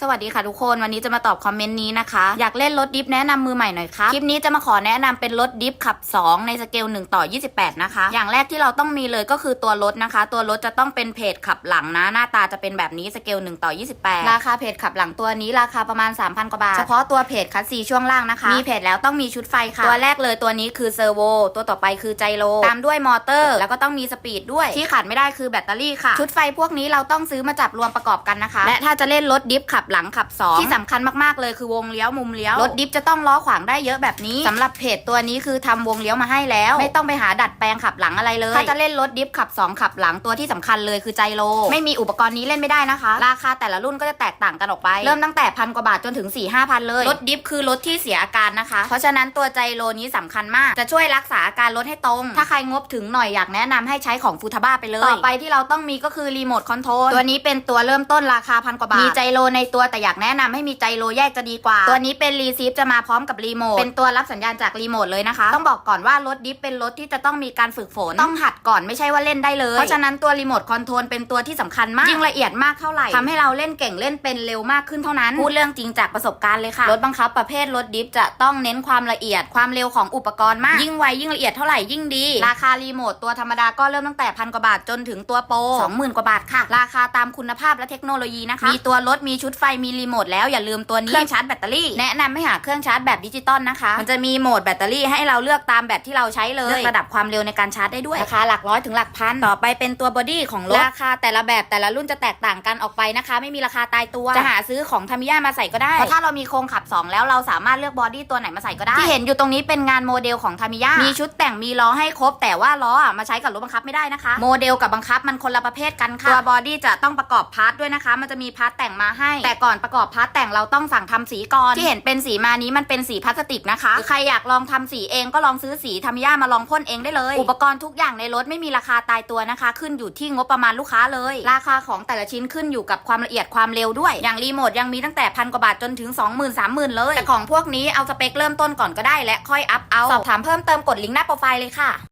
สวัสดีค่ะทุกคนวันนี้จะมาตอบคอมเมนต์นี้นะคะ อยากเล่นรถดิฟแนะนำมือใหม่หน่อยครับคลิปนี้จะมาขอแนะนำเป็นรถดิฟขับ 2 ในสเกล1ต่อ 28 นะคะ อย่างแรกที่เราต้องมีเลยก็คือตัวรถนะคะ ตัวรถจะต้องเป็นเพจขับหลังนะ หน้าตาจะเป็นแบบนี้สเกล1ต่อ 28 ราคาเพจขับหลังตัวนี้ราคาประมาณ 3,000 กว่าบาท เฉพาะตัวเพจคัสซีช่วงล่างนะคะ มีเพจแล้วต้องมีชุดไฟค่ะ ตัวแรกเลยตัวนี้คือเซอร์โวตัวต่อไปคือไจโรตามด้วยมอเตอร์ แล้วก็ต้องมีสปีดด้วยที่ขาดไม่ได้คือแบตเตอรี่ค่ะชุดไฟพวกนี้เราต้องซื้อมาจับรวมประกอบกันนะคะ และถ้าจะเล่นรถดิฟขับหลังขับสองที่สำคัญมากๆเลยคือวงเลี้ยวมุมเลี้ยวรถดิฟจะต้องล้อขวางได้เยอะแบบนี้สำหรับเพจตัวนี้คือทำวงเลี้ยวมาให้แล้ว ไม่ต้องไปหาดัดแปลงขับหลังอะไรเลยถ้าจะเล่นรถดิฟขับ 2 ขับหลังตัวที่สำคัญเลยคือไจโรไม่มีอุปกรณ์นี้เล่นไม่ได้นะคะ ราคาแต่ละรุ่นก็จะแตกต่างกันออกไป เริ่มตั้งแต่พันกว่าบาทจนถึง4ี่ห้าพันเลยรถดิฟคือรถที่เสียอาการนะคะ เพราะฉะนั้นตัวไจโรนี้สำคัญมาก จะช่วยรักษาอาการรถให้ตรง ถ้าใครงบถึงหน่อยอยากแนะนำให้ใช้ของฟูทาบ้าไปเลยต่อไปที่เราต้องมีก็คือรีโมทคอนโทรลตัวนี้เป็นตัวเริ่มต้นราคาพันกว่าบาทมีไจโรในตัวแต่อยากแนะนำให้มีไจโรแยกจะดีกว่า ตัวนี้เป็นรีซีฟจะมาพร้อมกับรีโมทเป็นตัวรับสัญญาณจากรีโมทเลยนะคะ ต้องบอกก่อนว่ารถดิฟเป็นรถที่จะต้องมีการฝึกฝนต้องหัดก่อนไม่ใช่ว่าเล่นได้เลย เพราะฉะนั้นตัวรีโมทคอนโทรลเป็นตัวที่สำคัญมากยิ่งละเอียดมากเท่าไหร่ทำให้เราเล่นเก่งเล่นเป็นเร็วมากขึ้นเท่านั้นพูดเรื่องจริงจากประสบการณ์เลยค่ะรถบังคับประเภทรถดิฟจะต้องเน้นความละเอียดความเร็วของอุปกรณ์มาก ยิ่งไวยิ่งละเอียดเท่าไหร่ยิ่งดี ราคารีโมทตัวธรรมดาก็เริ่มตั้งแต่พันกว่าบาทจนถึงตัวโปรสองหมื่นกว่าบาทค่ะ ราคาตามคุณภาพและเทคโนโลยีนะคะมีตัวรถมีชุดไฟมีรีโมทแล้วอย่าลืมตัวนี้เครื่องชาร์จแบตเตอรี่แนะนำให้หาเครื่องชาร์จแบบดิจิตอลนะคะ มันจะมีโหมดแบตเตอรี่ให้เราเลือกตามแบตที่เราใช้เลยเลือกระดับความเร็วในการชาร์จได้ด้วยราคาหลักร้อยถึงหลักพันต่อไปเป็นตัวบอดี้ของรถราคาแต่ละแบบแต่ละรุ่นจะแตกต่างกันออกไปนะคะ ไม่มีราคาตายตัวจะหาซื้อของทามิยามาใส่ก็ได้เพราะถ้าเรามีโครงขับ 2 แล้วเราสามารถเลือกบอดี้ตัวไหนมาใส่ก็ได้ที่เห็นอยู่ตรงนี้เป็นงานโมเดลของทามิยามีชุดแต่งมีล้อให้ครบ แต่ว่าล้ออะมาใช้กับรถบังคับไม่ได้นะคะ โมเดลกับบังคับมันคนละประเภทกันค่ะตัวบอดี้จะต้องประกอบพาร์ทด้วยนะคะ มันจะมีพาร์ทแต่งมาให้แต่ก่อนประกอบพาร์ทแต่งเราต้องสั่งทำสีก่อน ที่เห็นเป็นสีมานี้มันเป็นสีพลาสติกนะคะ ใครอยากลองทำสีเองก็ลองซื้อสีทามิยามาลองพ่นเองได้เลย อุปกรณ์ทุกอย่างในรถไม่มีราคาตายตัวนะคะ ขึ้นอยู่ที่งบประมาณลูกค้าเลย ราคาของแต่ละชิ้นขึ้นอยู่กับความละเอียดความเร็วด้วย อย่างรีโมทยังมีตั้งแต่พันกว่าบาทจนถึง 20,000 30,000 เลยแต่ของพวกนี้เอาสเปคเริ่มต้นก่อนก็ได้และค่อยอัพเอาสอบถามเพิ่มเติมกดลิงก์หน้าโปรไฟล์เลยค่ะ